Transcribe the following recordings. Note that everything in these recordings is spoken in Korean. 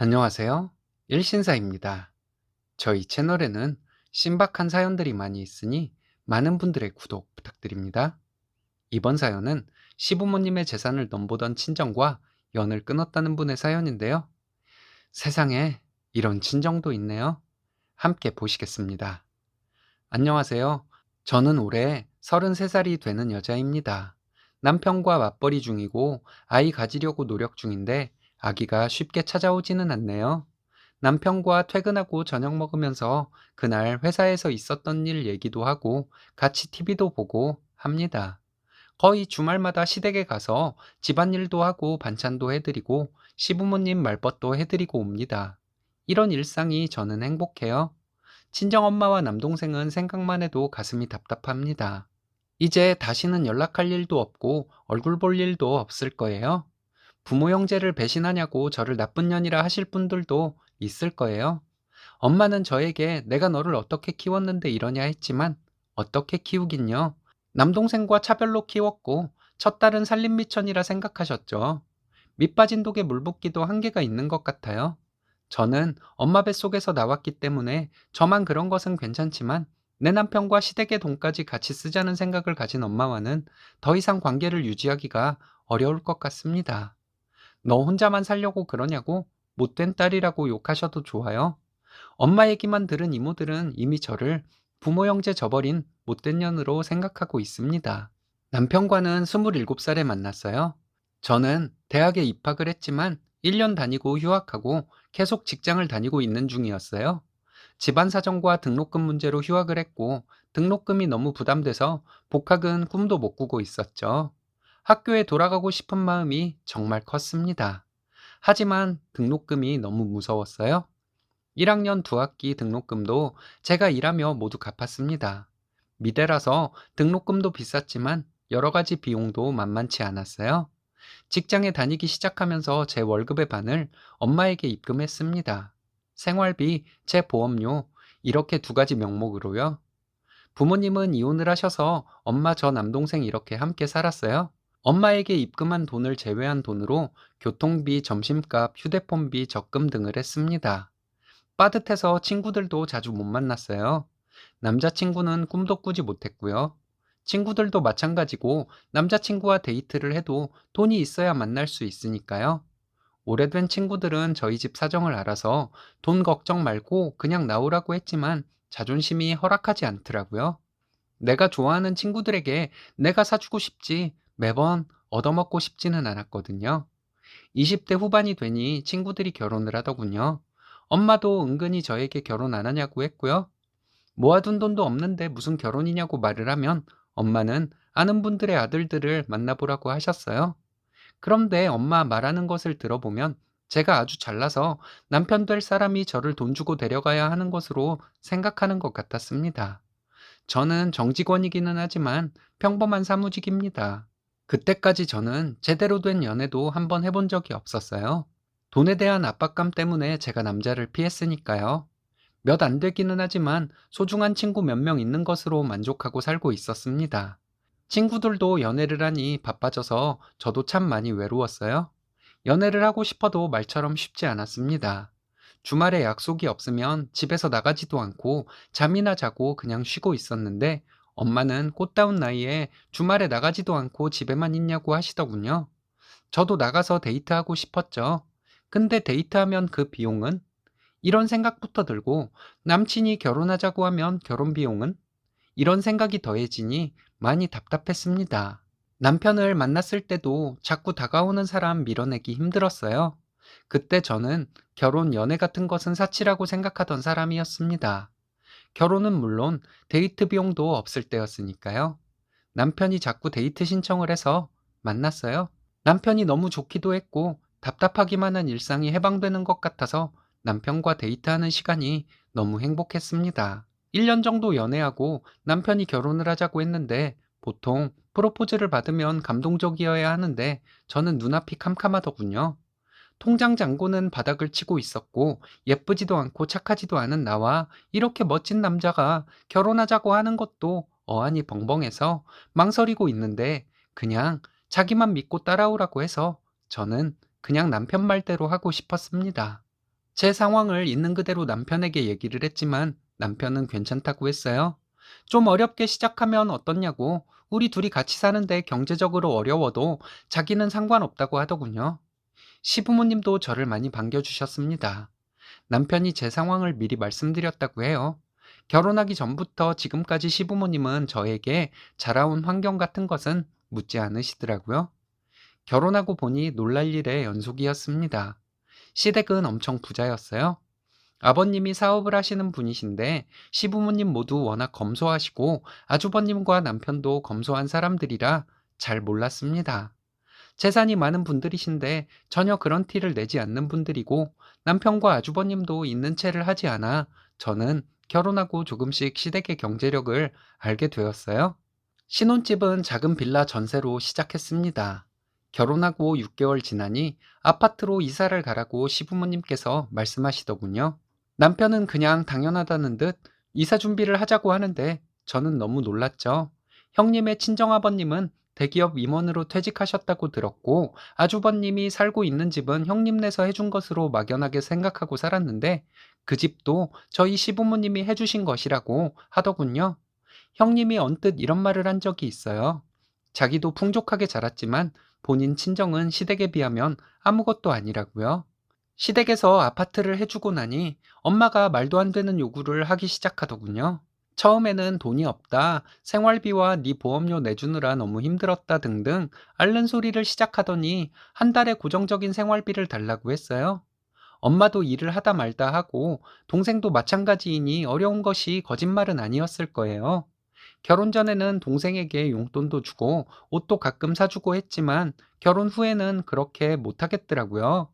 안녕하세요. 일신사입니다. 저희 채널에는 신박한 사연들이 많이 있으니 많은 분들의 구독 부탁드립니다. 이번 사연은 시부모님의 재산을 넘보던 친정과 연을 끊었다는 분의 사연인데요. 세상에 이런 친정도 있네요. 함께 보시겠습니다. 안녕하세요. 저는 올해 33살이 되는 여자입니다. 남편과 맞벌이 중이고 아이 가지려고 노력 중인데 아기가 쉽게 찾아오지는 않네요. 남편과 퇴근하고 저녁 먹으면서 그날 회사에서 있었던 일 얘기도 하고 같이 TV도 보고 합니다. 거의 주말마다 시댁에 가서 집안일도 하고 반찬도 해드리고 시부모님 말벗도 해드리고 옵니다. 이런 일상이 저는 행복해요. 친정엄마와 남동생은 생각만 해도 가슴이 답답합니다. 이제 다시는 연락할 일도 없고 얼굴 볼 일도 없을 거예요. 부모 형제를 배신하냐고 저를 나쁜 년이라 하실 분들도 있을 거예요. 엄마는 저에게 내가 너를 어떻게 키웠는데 이러냐 했지만 어떻게 키우긴요. 남동생과 차별로 키웠고 첫 딸은 살림미천이라 생각하셨죠. 밑 빠진 독에 물 붓기도 한계가 있는 것 같아요. 저는 엄마 뱃속에서 나왔기 때문에 저만 그런 것은 괜찮지만 내 남편과 시댁의 돈까지 같이 쓰자는 생각을 가진 엄마와는 더 이상 관계를 유지하기가 어려울 것 같습니다. 너 혼자만 살려고 그러냐고 못된 딸이라고 욕하셔도 좋아요. 엄마 얘기만 들은 이모들은 이미 저를 부모 형제 저버린 못된 년으로 생각하고 있습니다. 남편과는 27살에 만났어요. 저는 대학에 입학을 했지만 1년 다니고 휴학하고 계속 직장을 다니고 있는 중이었어요. 집안 사정과 등록금 문제로 휴학을 했고 등록금이 너무 부담돼서 복학은 꿈도 못 꾸고 있었죠. 학교에 돌아가고 싶은 마음이 정말 컸습니다. 하지만 등록금이 너무 무서웠어요. 1학년 두 학기 등록금도 제가 일하며 모두 갚았습니다. 미대라서 등록금도 비쌌지만 여러 가지 비용도 만만치 않았어요. 직장에 다니기 시작하면서 제 월급의 반을 엄마에게 입금했습니다. 생활비, 제 보험료, 이렇게 두 가지 명목으로요. 부모님은 이혼을 하셔서 엄마 저 남동생 이렇게 함께 살았어요. 엄마에게 입금한 돈을 제외한 돈으로 교통비, 점심값, 휴대폰비, 적금 등을 했습니다. 빠듯해서 친구들도 자주 못 만났어요. 남자친구는 꿈도 꾸지 못했고요. 친구들도 마찬가지고 남자친구와 데이트를 해도 돈이 있어야 만날 수 있으니까요. 오래된 친구들은 저희 집 사정을 알아서 돈 걱정 말고 그냥 나오라고 했지만 자존심이 허락하지 않더라고요. 내가 좋아하는 친구들에게 내가 사주고 싶지 매번 얻어먹고 싶지는 않았거든요. 20대 후반이 되니 친구들이 결혼을 하더군요. 엄마도 은근히 저에게 결혼 안 하냐고 했고요. 모아둔 돈도 없는데 무슨 결혼이냐고 말을 하면 엄마는 아는 분들의 아들들을 만나보라고 하셨어요. 그런데 엄마 말하는 것을 들어보면 제가 아주 잘나서 남편 될 사람이 저를 돈 주고 데려가야 하는 것으로 생각하는 것 같았습니다. 저는 정직원이기는 하지만 평범한 사무직입니다. 그때까지 저는 제대로 된 연애도 한번 해본 적이 없었어요. 돈에 대한 압박감 때문에 제가 남자를 피했으니까요. 몇 안 되기는 하지만 소중한 친구 몇 명 있는 것으로 만족하고 살고 있었습니다. 친구들도 연애를 하니 바빠져서 저도 참 많이 외로웠어요. 연애를 하고 싶어도 말처럼 쉽지 않았습니다. 주말에 약속이 없으면 집에서 나가지도 않고 잠이나 자고 그냥 쉬고 있었는데 엄마는 꽃다운 나이에 주말에 나가지도 않고 집에만 있냐고 하시더군요. 저도 나가서 데이트하고 싶었죠. 근데 데이트하면 그 비용은? 이런 생각부터 들고 남친이 결혼하자고 하면 결혼 비용은? 이런 생각이 더해지니 많이 답답했습니다. 남편을 만났을 때도 자꾸 다가오는 사람 밀어내기 힘들었어요. 그때 저는 결혼, 연애 같은 것은 사치라고 생각하던 사람이었습니다. 결혼은 물론 데이트 비용도 없을 때였으니까요. 남편이 자꾸 데이트 신청을 해서 만났어요. 남편이 너무 좋기도 했고 답답하기만 한 일상이 해방되는 것 같아서 남편과 데이트하는 시간이 너무 행복했습니다. 1년 정도 연애하고 남편이 결혼을 하자고 했는데 보통 프로포즈를 받으면 감동적이어야 하는데 저는 눈앞이 캄캄하더군요. 통장 잔고는 바닥을 치고 있었고 예쁘지도 않고 착하지도 않은 나와 이렇게 멋진 남자가 결혼하자고 하는 것도 어안이 벙벙해서 망설이고 있는데 그냥 자기만 믿고 따라오라고 해서 저는 그냥 남편 말대로 하고 싶었습니다. 제 상황을 있는 그대로 남편에게 얘기를 했지만 남편은 괜찮다고 했어요. 좀 어렵게 시작하면 어떻냐고 우리 둘이 같이 사는데 경제적으로 어려워도 자기는 상관없다고 하더군요. 시부모님도 저를 많이 반겨주셨습니다. 남편이 제 상황을 미리 말씀드렸다고 해요. 결혼하기 전부터 지금까지 시부모님은 저에게 자라온 환경 같은 것은 묻지 않으시더라고요. 결혼하고 보니 놀랄 일의 연속이었습니다. 시댁은 엄청 부자였어요. 아버님이 사업을 하시는 분이신데 시부모님 모두 워낙 검소하시고 아주버님과 남편도 검소한 사람들이라 잘 몰랐습니다. 재산이 많은 분들이신데 전혀 그런 티를 내지 않는 분들이고 남편과 아주버님도 있는 채를 하지 않아 저는 결혼하고 조금씩 시댁의 경제력을 알게 되었어요. 신혼집은 작은 빌라 전세로 시작했습니다. 결혼하고 6개월 지나니 아파트로 이사를 가라고 시부모님께서 말씀하시더군요. 남편은 그냥 당연하다는 듯 이사 준비를 하자고 하는데 저는 너무 놀랐죠. 형님의 친정아버님은 대기업 임원으로 퇴직하셨다고 들었고 아주버님이 살고 있는 집은 형님네서 해준 것으로 막연하게 생각하고 살았는데 그 집도 저희 시부모님이 해주신 것이라고 하더군요. 형님이 언뜻 이런 말을 한 적이 있어요. 자기도 풍족하게 자랐지만 본인 친정은 시댁에 비하면 아무것도 아니라고요. 시댁에서 아파트를 해주고 나니 엄마가 말도 안 되는 요구를 하기 시작하더군요. 처음에는 돈이 없다, 생활비와 네 보험료 내주느라 너무 힘들었다 등등 앓는 소리를 시작하더니 한 달에 고정적인 생활비를 달라고 했어요. 엄마도 일을 하다 말다 하고 동생도 마찬가지이니 어려운 것이 거짓말은 아니었을 거예요. 결혼 전에는 동생에게 용돈도 주고 옷도 가끔 사주고 했지만 결혼 후에는 그렇게 못하겠더라고요.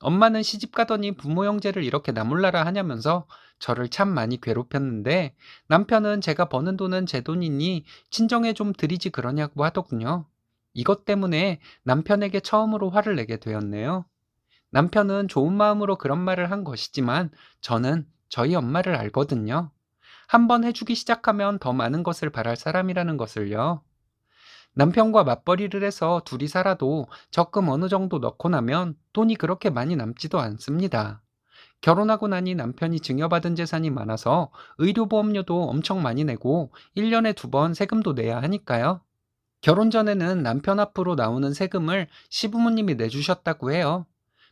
엄마는 시집 가더니 부모 형제를 이렇게 나몰라라 하냐면서 저를 참 많이 괴롭혔는데 남편은 제가 버는 돈은 제 돈이니 친정에 좀 드리지 그러냐고 하더군요. 이것 때문에 남편에게 처음으로 화를 내게 되었네요. 남편은 좋은 마음으로 그런 말을 한 것이지만 저는 저희 엄마를 알거든요. 한번 해주기 시작하면 더 많은 것을 바랄 사람이라는 것을요. 남편과 맞벌이를 해서 둘이 살아도 적금 어느 정도 넣고 나면 돈이 그렇게 많이 남지도 않습니다. 결혼하고 나니 남편이 증여받은 재산이 많아서 의료보험료도 엄청 많이 내고 1년에 두 번 세금도 내야 하니까요. 결혼 전에는 남편 앞으로 나오는 세금을 시부모님이 내주셨다고 해요.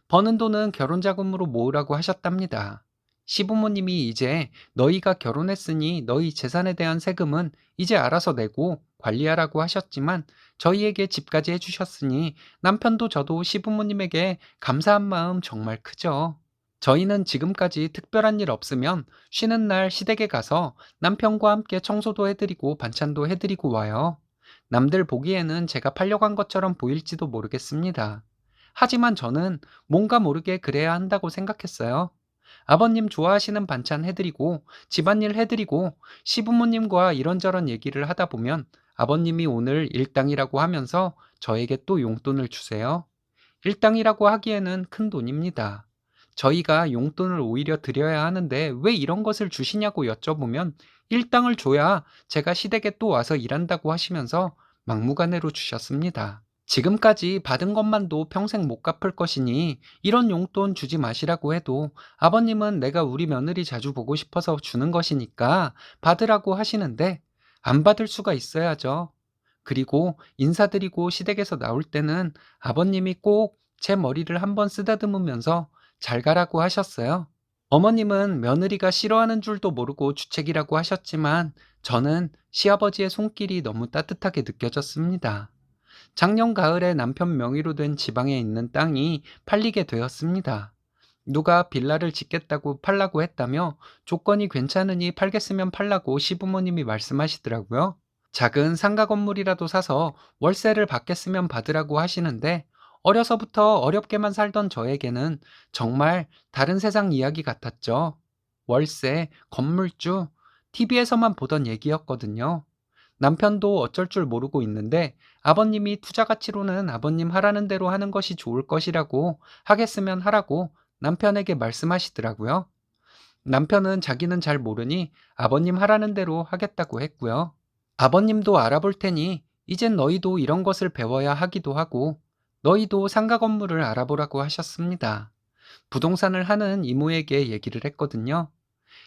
버는 돈은 결혼 자금으로 모으라고 하셨답니다. 시부모님이 이제 너희가 결혼했으니 너희 재산에 대한 세금은 이제 알아서 내고 관리하라고 하셨지만 저희에게 집까지 해주셨으니 남편도 저도 시부모님에게 감사한 마음 정말 크죠. 저희는 지금까지 특별한 일 없으면 쉬는 날 시댁에 가서 남편과 함께 청소도 해드리고 반찬도 해드리고 와요. 남들 보기에는 제가 팔려간 것처럼 보일지도 모르겠습니다. 하지만 저는 뭔가 모르게 그래야 한다고 생각했어요. 아버님 좋아하시는 반찬 해드리고 집안일 해드리고 시부모님과 이런저런 얘기를 하다 보면 아버님이 오늘 일당이라고 하면서 저에게 또 용돈을 주세요. 일당이라고 하기에는 큰 돈입니다. 저희가 용돈을 오히려 드려야 하는데 왜 이런 것을 주시냐고 여쭤보면 일당을 줘야 제가 시댁에 또 와서 일한다고 하시면서 막무가내로 주셨습니다. 지금까지 받은 것만도 평생 못 갚을 것이니 이런 용돈 주지 마시라고 해도 아버님은 내가 우리 며느리 자주 보고 싶어서 주는 것이니까 받으라고 하시는데 안 받을 수가 있어야죠. 그리고 인사드리고 시댁에서 나올 때는 아버님이 꼭 제 머리를 한번 쓰다듬으면서 잘 가라고 하셨어요. 어머님은 며느리가 싫어하는 줄도 모르고 주책이라고 하셨지만 저는 시아버지의 손길이 너무 따뜻하게 느껴졌습니다. 작년 가을에 남편 명의로 된 지방에 있는 땅이 팔리게 되었습니다. 누가 빌라를 짓겠다고 팔라고 했다며 조건이 괜찮으니 팔겠으면 팔라고 시부모님이 말씀하시더라고요. 작은 상가 건물이라도 사서 월세를 받겠으면 받으라고 하시는데 어려서부터 어렵게만 살던 저에게는 정말 다른 세상 이야기 같았죠. 월세, 건물주, TV에서만 보던 얘기였거든요. 남편도 어쩔 줄 모르고 있는데 아버님이 투자 가치로는 아버님 하라는 대로 하는 것이 좋을 것이라고 하겠으면 하라고 남편에게 말씀하시더라고요. 남편은 자기는 잘 모르니 아버님 하라는 대로 하겠다고 했고요. 아버님도 알아볼 테니 이젠 너희도 이런 것을 배워야 하기도 하고 너희도 상가 건물을 알아보라고 하셨습니다. 부동산을 하는 이모에게 얘기를 했거든요.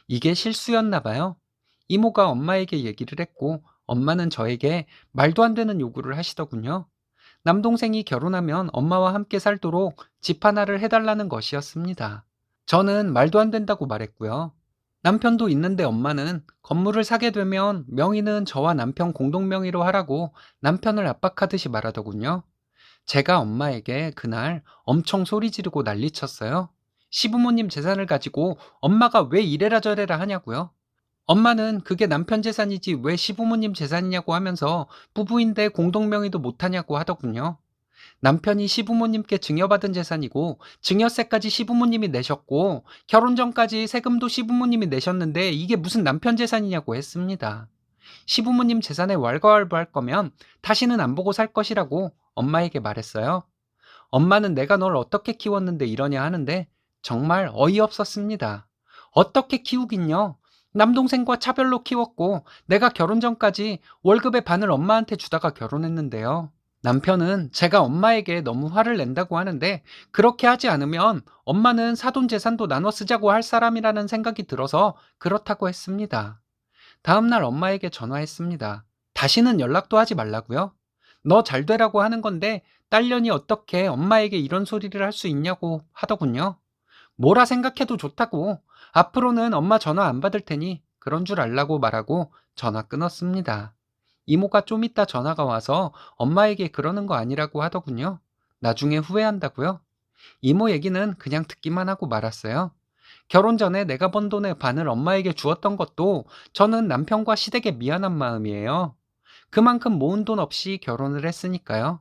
이게 실수였나 봐요. 이모가 엄마에게 얘기를 했고 엄마는 저에게 말도 안 되는 요구를 하시더군요. 남동생이 결혼하면 엄마와 함께 살도록 집 하나를 해달라는 것이었습니다. 저는 말도 안 된다고 말했고요. 남편도 있는데 엄마는 건물을 사게 되면 명의는 저와 남편 공동 명의로 하라고 남편을 압박하듯이 말하더군요. 제가 엄마에게 그날 엄청 소리 지르고 난리쳤어요. 시부모님 재산을 가지고 엄마가 왜 이래라 저래라 하냐고요. 엄마는 그게 남편 재산이지 왜 시부모님 재산이냐고 하면서 부부인데 공동명의도 못하냐고 하더군요. 남편이 시부모님께 증여받은 재산이고 증여세까지 시부모님이 내셨고 결혼 전까지 세금도 시부모님이 내셨는데 이게 무슨 남편 재산이냐고 했습니다. 시부모님 재산에 왈가왈부할 거면 다시는 안 보고 살 것이라고 엄마에게 말했어요. 엄마는 내가 널 어떻게 키웠는데 이러냐 하는데 정말 어이없었습니다. 어떻게 키우긴요? 남동생과 차별로 키웠고 내가 결혼 전까지 월급의 반을 엄마한테 주다가 결혼했는데요. 남편은 제가 엄마에게 너무 화를 낸다고 하는데 그렇게 하지 않으면 엄마는 사돈 재산도 나눠 쓰자고 할 사람이라는 생각이 들어서 그렇다고 했습니다. 다음날 엄마에게 전화했습니다. 다시는 연락도 하지 말라고요? 너 잘 되라고 하는 건데 딸년이 어떻게 엄마에게 이런 소리를 할 수 있냐고 하더군요. 뭐라 생각해도 좋다고. 앞으로는 엄마 전화 안 받을 테니 그런 줄 알라고 말하고 전화 끊었습니다. 이모가 좀 이따 전화가 와서 엄마에게 그러는 거 아니라고 하더군요. 나중에 후회한다고요? 이모 얘기는 그냥 듣기만 하고 말았어요. 결혼 전에 내가 번 돈의 반을 엄마에게 주었던 것도 저는 남편과 시댁에 미안한 마음이에요. 그만큼 모은 돈 없이 결혼을 했으니까요.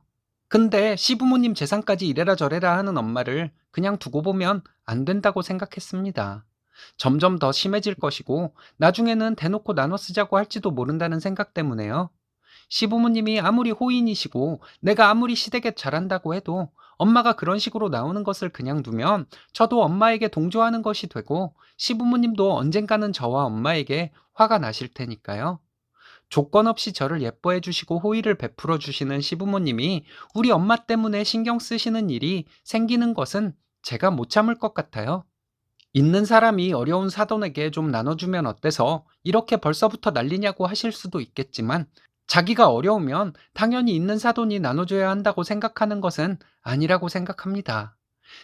근데 시부모님 재산까지 이래라 저래라 하는 엄마를 그냥 두고 보면 안 된다고 생각했습니다. 점점 더 심해질 것이고 나중에는 대놓고 나눠 쓰자고 할지도 모른다는 생각 때문에요. 시부모님이 아무리 호인이시고 내가 아무리 시댁에 잘한다고 해도 엄마가 그런 식으로 나오는 것을 그냥 두면 저도 엄마에게 동조하는 것이 되고 시부모님도 언젠가는 저와 엄마에게 화가 나실 테니까요. 조건 없이 저를 예뻐해 주시고 호의를 베풀어 주시는 시부모님이 우리 엄마 때문에 신경 쓰시는 일이 생기는 것은 제가 못 참을 것 같아요. 있는 사람이 어려운 사돈에게 좀 나눠주면 어때서 이렇게 벌써부터 난리냐고 하실 수도 있겠지만 자기가 어려우면 당연히 있는 사돈이 나눠줘야 한다고 생각하는 것은 아니라고 생각합니다.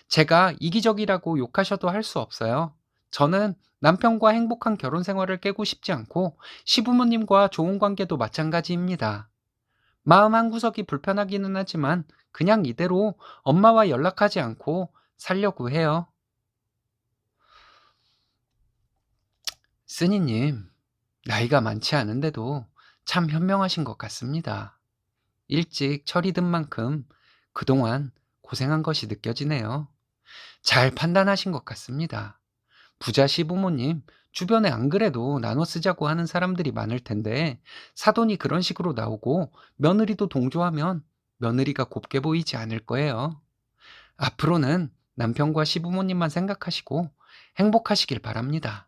제가 이기적이라고 욕하셔도 할 수 없어요. 저는 남편과 행복한 결혼 생활을 깨고 싶지 않고 시부모님과 좋은 관계도 마찬가지입니다. 마음 한 구석이 불편하기는 하지만 그냥 이대로 엄마와 연락하지 않고 살려고 해요. 쓰니님, 나이가 많지 않은데도 참 현명하신 것 같습니다. 일찍 철이 든 만큼 그동안 고생한 것이 느껴지네요. 잘 판단하신 것 같습니다. 부자 시부모님, 주변에 안 그래도 나눠 쓰자고 하는 사람들이 많을 텐데, 사돈이 그런 식으로 나오고 며느리도 동조하면 며느리가 곱게 보이지 않을 거예요. 앞으로는 남편과 시부모님만 생각하시고 행복하시길 바랍니다.